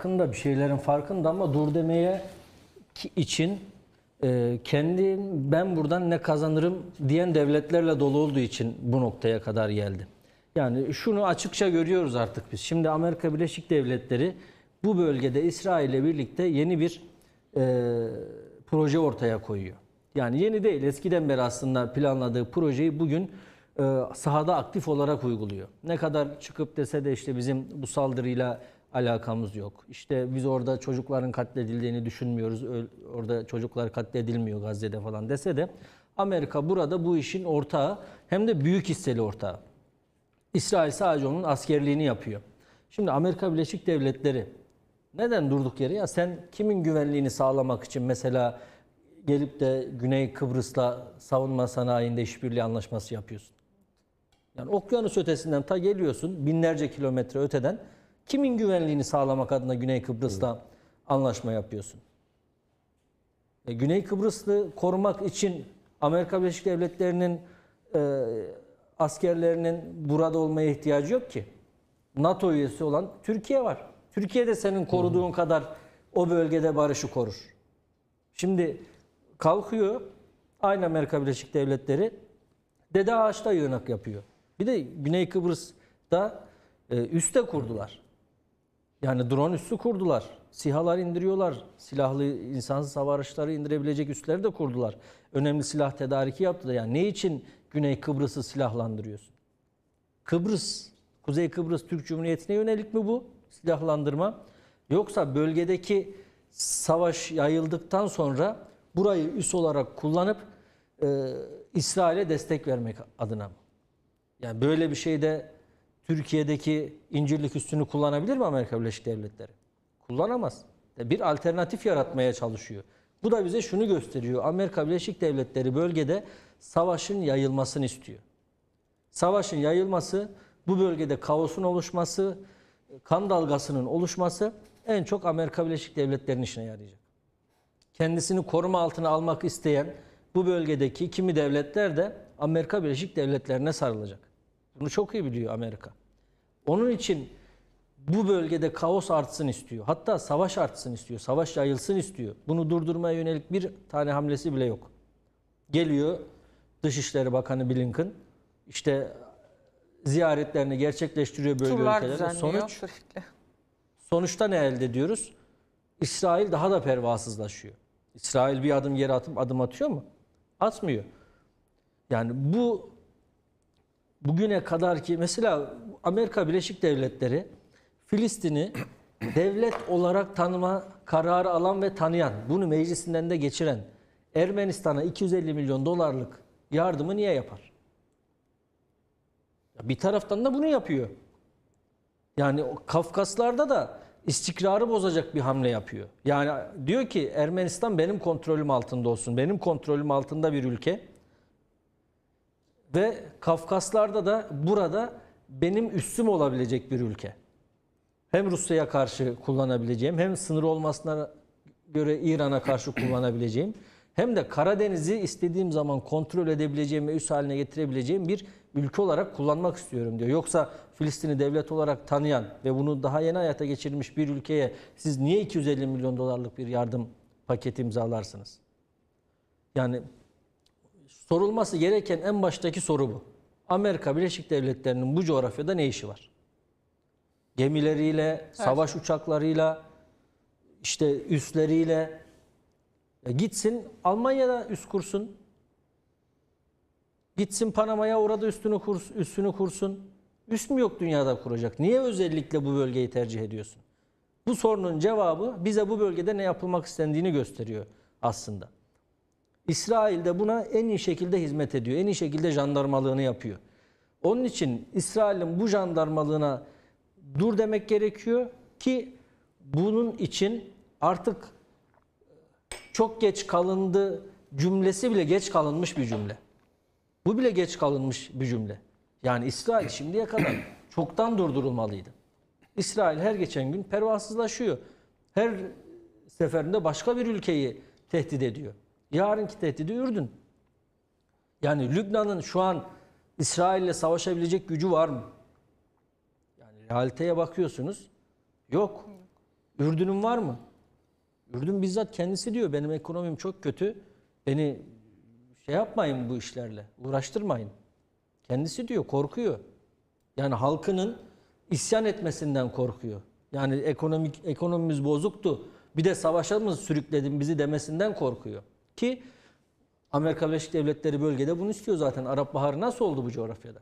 farkında, bir şeylerin farkında ama dur demeye ki- için e, kendi ben buradan ne kazanırım diyen devletlerle dolu olduğu için bu noktaya kadar geldi. Yani şunu açıkça görüyoruz artık biz. Şimdi Amerika Birleşik Devletleri bu bölgede İsrail ile birlikte yeni bir e, proje ortaya koyuyor. Yani yeni değil, eskiden beri aslında planladığı projeyi bugün e, sahada aktif olarak uyguluyor. Ne kadar çıkıp dese de işte bizim bu saldırıyla alakamız yok. İşte biz orada çocukların katledildiğini düşünmüyoruz. Orada çocuklar katledilmiyor Gazze'de falan dese de Amerika burada bu işin ortağı hem de büyük hisseli ortağı. İsrail sadece onun askerliğini yapıyor. Şimdi Amerika Birleşik Devletleri neden durduk yere ya sen kimin güvenliğini sağlamak için mesela gelip de Güney Kıbrıs'la savunma sanayinde işbirliği anlaşması yapıyorsun? Yani okyanus ötesinden ta geliyorsun binlerce kilometre öteden kimin güvenliğini sağlamak adına Güney Kıbrıs'la anlaşma yapıyorsun? E, Güney Kıbrıs'ı korumak için Amerika Birleşik Devletleri'nin e, askerlerinin burada olmaya ihtiyacı yok ki. NATO üyesi olan Türkiye var. Türkiye de senin koruduğun kadar o bölgede barışı korur. Şimdi kalkıyor aynı Amerika Birleşik Devletleri Dede Ağaç'ta yığınak yapıyor. Bir de Güney Kıbrıs'ta e, üste kurdular. Yani drone üssü kurdular. SİHA'lar indiriyorlar. Silahlı insansız hava araçları indirebilecek üsleri de kurdular. Önemli silah tedariki yaptılar. Yani ne için Güney Kıbrıs'ı silahlandırıyorsun? Kıbrıs, Kuzey Kıbrıs Türk Cumhuriyeti'ne yönelik mi bu silahlandırma? Yoksa bölgedeki savaş yayıldıktan sonra burayı üs olarak kullanıp e, İsrail'e destek vermek adına mı? Yani böyle bir şeyde Türkiye'deki incirlik üstünü kullanabilir mi Amerika Birleşik Devletleri? Kullanamaz. Bir alternatif yaratmaya çalışıyor. Bu da bize şunu gösteriyor. Amerika Birleşik Devletleri bölgede savaşın yayılmasını istiyor. Savaşın yayılması, bu bölgede kaosun oluşması, kan dalgasının oluşması en çok Amerika Birleşik Devletleri'nin işine yarayacak. Kendisini koruma altına almak isteyen bu bölgedeki kimi devletler de Amerika Birleşik Devletleri'ne sarılacak. Bunu çok iyi biliyor Amerika. Onun için bu bölgede kaos artsın istiyor. Hatta savaş artsın istiyor. Savaş yayılsın istiyor. Bunu durdurmaya yönelik bir tane hamlesi bile yok. Geliyor Dışişleri Bakanı Blinken işte ziyaretlerini gerçekleştiriyor bölge Turlar ülkelerde. Sonuç. Sonuçta ne elde ediyoruz? İsrail daha da pervasızlaşıyor. İsrail bir adım geri atıp adım atıyor mu? Atmıyor. Yani bu bugüne kadar ki mesela Amerika Birleşik Devletleri Filistin'i devlet olarak tanıma kararı alan ve tanıyan, bunu meclisinden de geçiren Ermenistan'a 250 milyon dolarlık yardımı niye yapar? Bir taraftan da bunu yapıyor. Yani Kafkaslarda da istikrarı bozacak bir hamle yapıyor. Yani diyor ki Ermenistan benim kontrolüm altında olsun. Benim kontrolüm altında bir ülke. Ve Kafkaslarda da burada benim üstüm olabilecek bir ülke. Hem Rusya'ya karşı kullanabileceğim hem sınır olmasına göre İran'a karşı kullanabileceğim hem de Karadeniz'i istediğim zaman kontrol edebileceğim ve üs haline getirebileceğim bir ülke olarak kullanmak istiyorum diyor. Yoksa Filistin'i devlet olarak tanıyan ve bunu daha yeni hayata geçirmiş bir ülkeye siz niye 250 milyon dolarlık bir yardım paketi imzalarsınız? Yani sorulması gereken en baştaki soru bu. Amerika Birleşik Devletleri'nin bu coğrafyada ne işi var? Gemileriyle, savaş uçaklarıyla, işte üsleriyle ya gitsin Almanya'da üst kursun. Gitsin Panama'ya orada üstünü kurs, üstünü kursun. Üst mü yok dünyada kuracak? Niye özellikle bu bölgeyi tercih ediyorsun? Bu sorunun cevabı bize bu bölgede ne yapılmak istendiğini gösteriyor aslında. İsrail de buna en iyi şekilde hizmet ediyor. En iyi şekilde jandarmalığını yapıyor. Onun için İsrail'in bu jandarmalığına dur demek gerekiyor ki bunun için artık çok geç kalındı cümlesi bile geç kalınmış bir cümle. Bu bile geç kalınmış bir cümle. Yani İsrail şimdiye kadar çoktan durdurulmalıydı. İsrail her geçen gün pervasızlaşıyor. Her seferinde başka bir ülkeyi tehdit ediyor. Yarınki tehdidi Ürdün. Yani Lübnan'ın şu an İsrail'le savaşabilecek gücü var mı? Yani realiteye bakıyorsunuz. Yok. Ürdün'ün var mı? Ürdün bizzat kendisi diyor benim ekonomim çok kötü. Beni şey yapmayın bu işlerle. Uğraştırmayın. Kendisi diyor korkuyor. Yani halkının isyan etmesinden korkuyor. Yani ekonomik ekonomimiz bozuktu. Bir de savaşa mı sürükledin bizi demesinden korkuyor. Ki Amerika Birleşik Devletleri bölgede bunu istiyor zaten. Arap Baharı nasıl oldu bu coğrafyada?